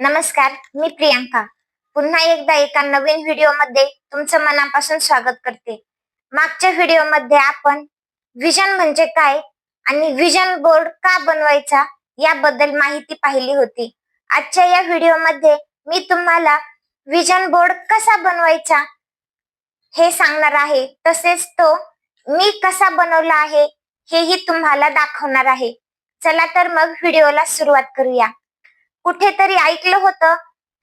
नमस्कार मी प्रियांका. पुन्हा एकदा एका नवीन व्हिडिओमध्ये तुमचं मनापासून स्वागत करते. मागच्या व्हिडिओमध्ये आपण विजन म्हणजे काय आणि विजन बोर्ड का बनवायचा याबद्दल माहिती पाहिली होती. आजच्या या व्हिडिओमध्ये मी तुम्हाला विजन बोर्ड कसा बनवायचा हे सांगणार आहे. तसेच तो मी कसा बनवला आहे हेही तुम्हाला दाखवणार आहे. चला तर मग व्हिडिओला सुरुवात करूया. कुठेतरी ऐकलं होतं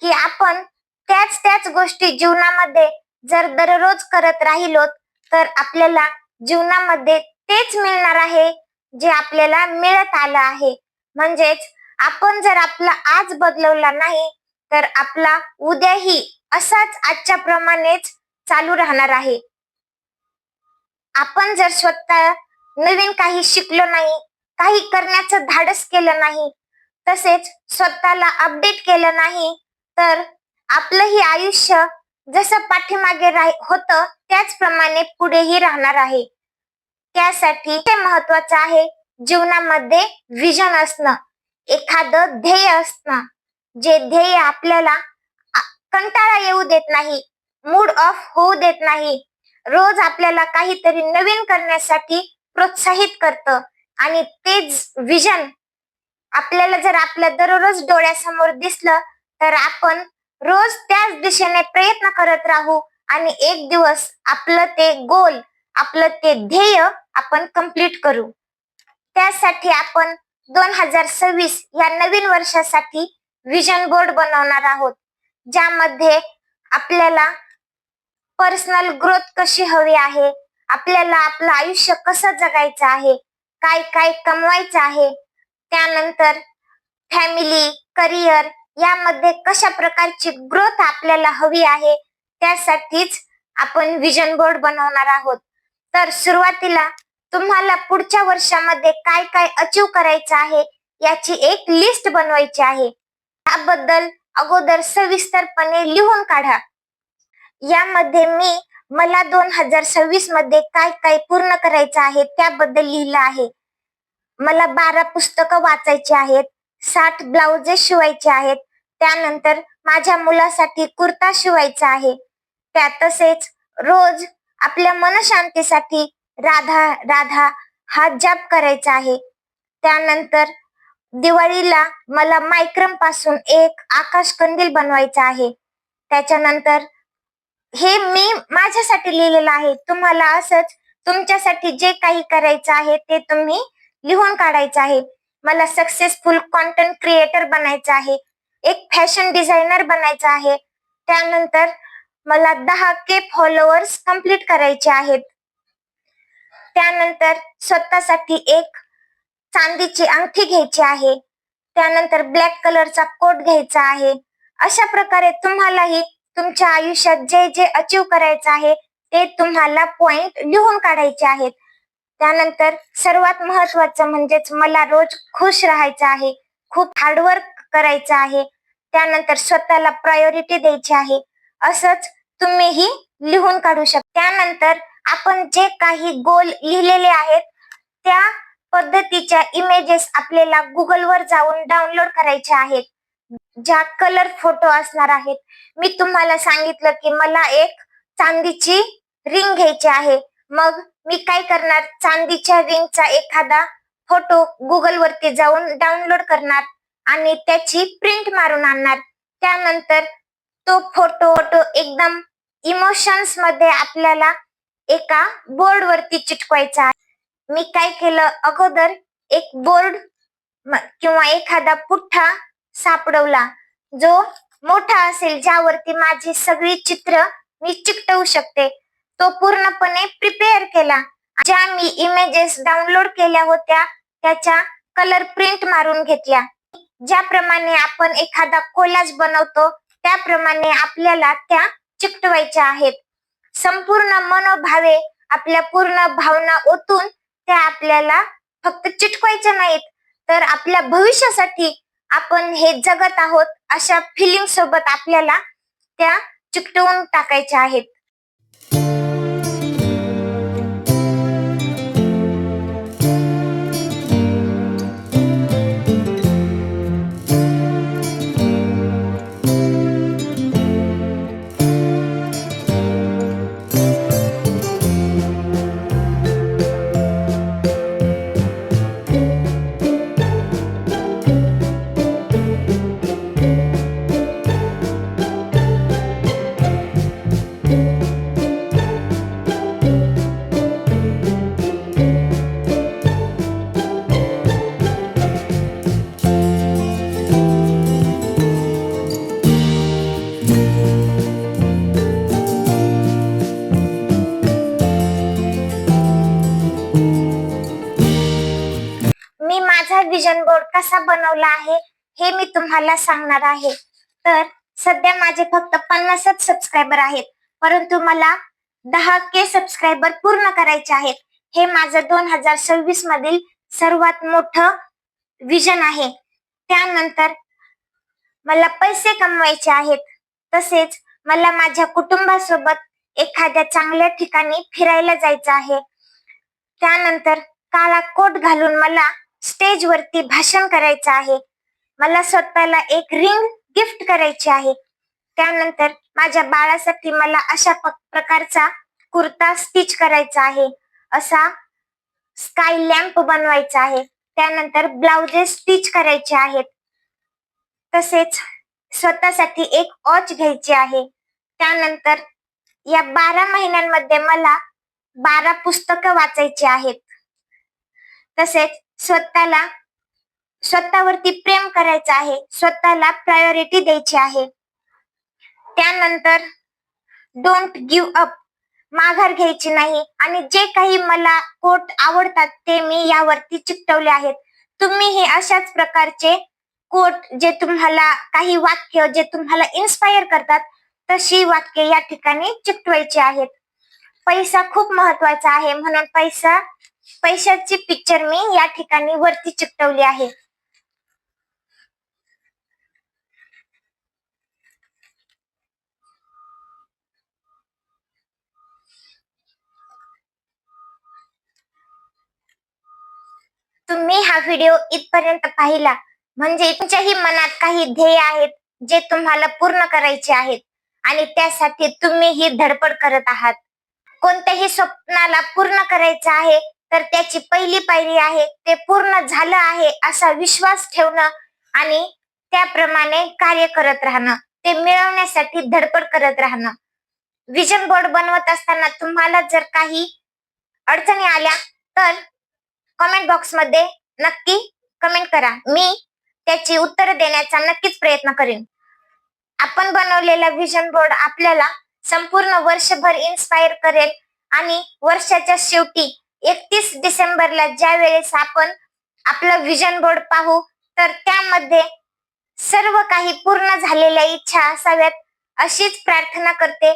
की आपण त्याच त्याच गोष्टी जीवनामध्ये जर दररोज करत राहिलो तर आपल्याला जीवनामध्ये तेच मिळणार आहे जे आपल्याला मिळत आलं आहे. म्हणजेच आपण जर आपला आज बदलवला नाही तर आपला उद्याही असाच आजच्या प्रमाणेच चालू राहणार आहे. आपण जर स्वतः नवीन काही शिकलो नाही काही करण्याचं धाडस केलं नाही तसेच स्वतःला अपडेट केलं नाही तर आपलंही आयुष्य जसं पाठीमागे होत त्याचप्रमाणे पुढेही राहणार आहे. त्यासाठी ते महत्वाचं आहे जीवनामध्ये विजन असणं एखादं ध्येय असणं. जे ध्येय आपल्याला कंटाळा येऊ देत नाही मूड ऑफ होऊ देत नाही रोज आपल्याला काहीतरी नवीन करण्यासाठी प्रोत्साहित करतं. आणि तेच विजन आपल्याला जर आपल्या दररोज डोळ्यासमोर दिसलं तर आपण रोज त्याच दिशेने प्रयत्न करत राहू आणि एक दिवस आपलं ते गोल आपलं ते ध्येय आपण कंप्लीट करू. त्यासाठी आपण दोन हजार सव्वीस या नवीन वर्षासाठी विजन बोर्ड बनवणार आहोत ज्यामध्ये आपल्याला पर्सनल ग्रोथ कशी हवी आहे आपल्याला आपलं आयुष्य कसं जगायचं आहे काय काय कमवायचं आहे त्यानंतर फॅमिली करिअर यामध्ये कशा प्रकारची ग्रोथ आपल्याला हवी आहे त्यासाठीच आपण विजन बोर्ड बनवणार आहोत. तर सुरुवातीला तुम्हाला पुढच्या वर्षामध्ये काय काय अचीव करायचं आहे याची एक लिस्ट बनवायची आहे. त्याबद्दल अगोदर सविस्तरपणे लिहून काढा. यामध्ये मी मला दोन हजार सव्वीसमध्ये काय काय पूर्ण करायचं आहे त्याबद्दल लिहिलं आहे. मला बारा पुस्तकं वाचायची आहेत साठ ब्लाउजेस शिवायचे आहेत त्यानंतर माझ्या मुलासाठी कुर्ता शिवायचा आहे. त्या तसेच रोज आपल्या मनशांतीसाठी राधा राधा हा जाप करायचा आहे. त्यानंतर दिवाळीला मला मायक्रमपासून एक आकाश कंदील बनवायचा आहे. त्याच्यानंतर हे मी माझ्यासाठी लिहिलेलं आहे. तुम्हाला असंच तुमच्यासाठी जे काही करायचं आहे ते तुम्ही लिहून काढायचं आहे. मला सक्सेसफुल कॉन्टेंट क्रिएटर बनायचं आहे. एक फॅशन डिझायनर बनायचं आहे. त्यानंतर मला दहा के फॉलोअर्स कंप्लीट करायचे आहेत. त्यानंतर स्वतःसाठी एक चांदीची अंगठी घ्यायची आहे. त्यानंतर ब्लॅक कलरचा कोट घ्यायचा आहे. अशा प्रकारे तुम्हालाही तुमच्या आयुष्यात जे जे अचीव करायचं आहे ते तुम्हाला पॉइंट लिहून काढायचे आहेत. त्यानंतर सर्वात महत्वाचं म्हणजेच मला रोज खुश राहायचं आहे खूप हार्डवर्क करायचं आहे त्यानंतर स्वतःला प्रायोरिटी द्यायची आहे असंच तुम्हीही लिहून काढू शकता त्यानंतर आपण जे काही गोल लिहिलेले आहेत त्या पद्धतीच्या इमेजेस आपल्याला गुगलवर जाऊन डाउनलोड करायच्या आहेत. ज्या कलर फोटो असणार आहेत मी तुम्हाला सांगितलं की मला एक चांदीची रिंग घ्यायची आहे मग मी काय करणार? चांदीच्या रिंगचा एखादा फोटो गुगल वरती जाऊन डाउनलोड करणार आणि त्याची प्रिंट मारून आणणार. त्यानंतर तो फोटो एकदम इमोशन्समध्ये आपल्याला एका बोर्ड वरती चिटकवायचा मी काय केलं? अगोदर एक बोर्ड किंवा एखादा पुठ्ठा सापडवला जो मोठा असेल ज्यावरती माझी सगळी चित्र मी चिकटवू शकते. तो पूर्णपणे प्रिपेअर केला. ज्या मी इमेजेस डाउनलोड केल्या होत्या त्याच्या कलर प्रिंट मारून घेतल्या. ज्याप्रमाणे आपण एखादा कोलाज बनवतो त्याप्रमाणे आपल्याला त्या चिकटवायच्या आहेत. संपूर्ण मनोभावे आपल्या पूर्ण भावना ओतून त्या आपल्याला फक्त चिटकवायच्या नाहीत. तर आपल्या भविष्यासाठी आपण हे जगत आहोत अशा फिलिंग सोबत आपल्याला त्या चिकटवून टाकायच्या आहेत. कसा बनवला आहे हे मी तुम्हाला सांगणार आहे. तर सध्या माझे फक्त पन्नासच सबस्क्रायबर आहेत परंतु मला दहा के सबस्क्रायबर पूर्ण करायचे आहेत. हे माझं दोन हजार सव्वीस मधील सर्वात मोठं विजन आहे. त्यानंतर मला पैसे कमवायचे आहेत. तसेच मला माझ्या कुटुंबासोबत एखाद्या चांगल्या ठिकाणी फिरायला जायचं आहे. त्यानंतर काळा कोट घालून मला स्टेजवरती भाषण करायचं आहे. मला स्वतःला एक रिंग गिफ्ट करायची आहे. त्यानंतर माझ्या बाळासाठी मला अशा प- प्रकारचा कुर्ता स्टिच करायचा आहे. असा स्काय लॅम्प बनवायचा आहे. त्यानंतर ब्लाउजेस स्टिच करायचे आहेत. तसेच स्वतःसाठी एक वॉच घ्यायची आहे. त्यानंतर या बारा महिन्यांमध्ये मला बारा पुस्तकं वाचायची आहेत. तसेच स्वतःला स्वतःवरती प्रेम करायचं आहे स्वतःला प्रायोरिटी द्यायची आहे. त्यानंतर डोंट गिव्ह अप माघार घ्यायची नाही आणि जे काही मला कोट आवडतात ते मी यावरती चिकटवले आहेत. तुम्ही हे अशाच प्रकारचे कोट जे तुम्हाला काही वाक्य जे तुम्हाला इन्स्पायर करतात तशी वाक्य या ठिकाणी चिकटवायची आहेत. पैसा खूप महत्त्वाचा आहे म्हणून पैसा पैशाची पिक्चर मी या ठिकाणी वरती चिकटवली आहे. तुम्ही हा व्हिडिओ इथपर्यंत पाहिला म्हणजे तुमच्याही मनात काही ध्येय आहेत जे तुम्हाला पूर्ण करायचे आहेत आणि त्यासाठी तुम्ही ही धडपड करत आहात. कोणत्याही स्वप्नाला पूर्ण करायचं आहे तर त्याची पहिली पायरी आहे ते पूर्ण झालं आहे असा विश्वास ठेवणं आणि त्याप्रमाणे कार्य करत राहणं. ते मिळवण्यासाठी धडपड करत राहणं. विजन बोर्ड बनवत असताना तुम्हाला जर काही अडचणी आल्या तर कमेंट बॉक्समध्ये नक्की कमेंट करा. मी त्याची उत्तर देण्याचा नक्कीच प्रयत्न करेन. आपण बनवलेला विजन बोर्ड आपल्याला संपूर्ण वर्षभर इन्स्पायर करेल आणि वर्षाच्या शेवटी एकतीस डिसेंबरला ज्या वेळेस आपण आपलं विजन बोर्ड पाहू तर त्यामध्ये सर्व काही पूर्ण झालेल्या इच्छा असाव्यात अशीच प्रार्थना करते.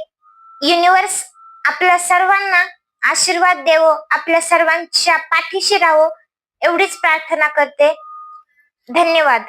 युनिवर्स आपल्या सर्वांना आशीर्वाद देवो आपल्या सर्वांच्या पाठीशी राहो एवढीच प्रार्थना करते. धन्यवाद.